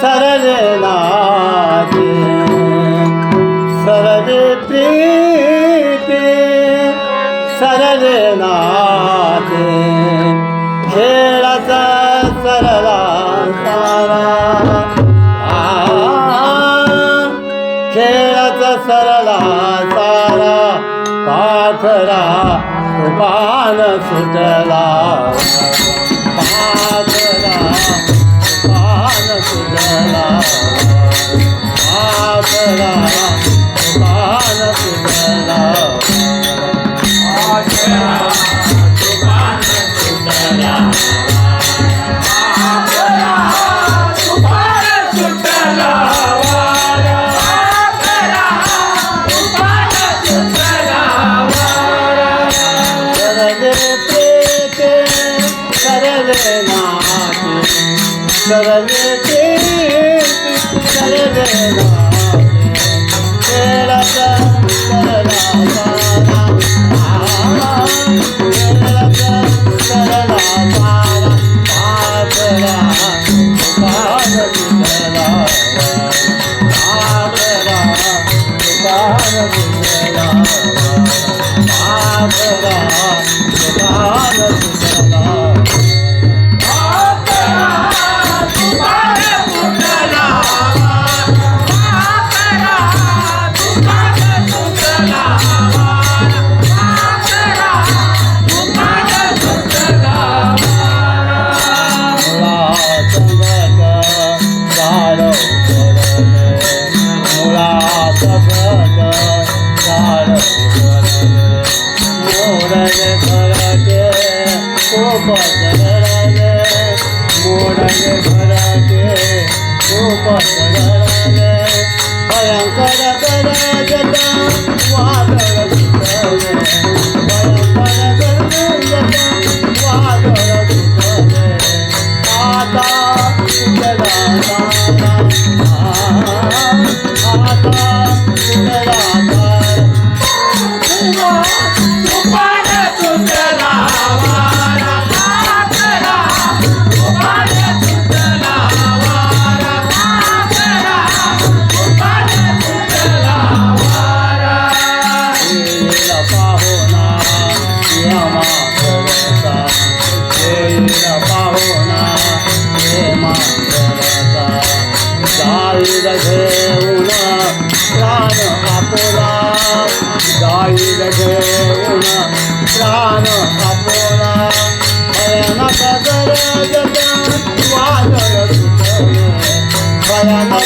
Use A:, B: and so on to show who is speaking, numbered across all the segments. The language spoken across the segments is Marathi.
A: सरले नादे सरले प्रीते सरले नादे खेळाचा सरला सारा। खेळाचा सरला सारा। पाखरा तुपान सुटला। पाख la la la पसरले मोडले घराचे खूप पसरले भयंकर करे Thank you.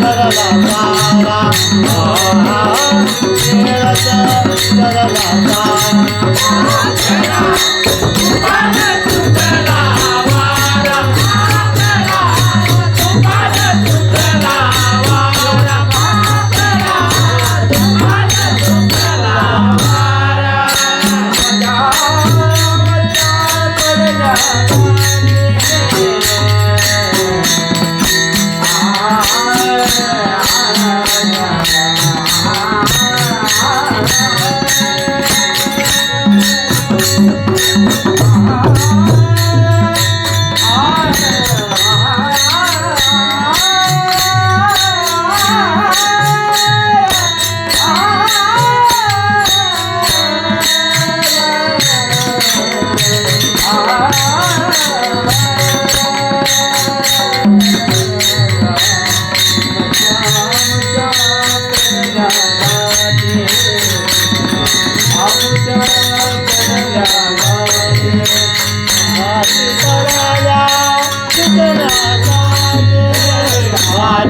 A: la la la Thank
B: la.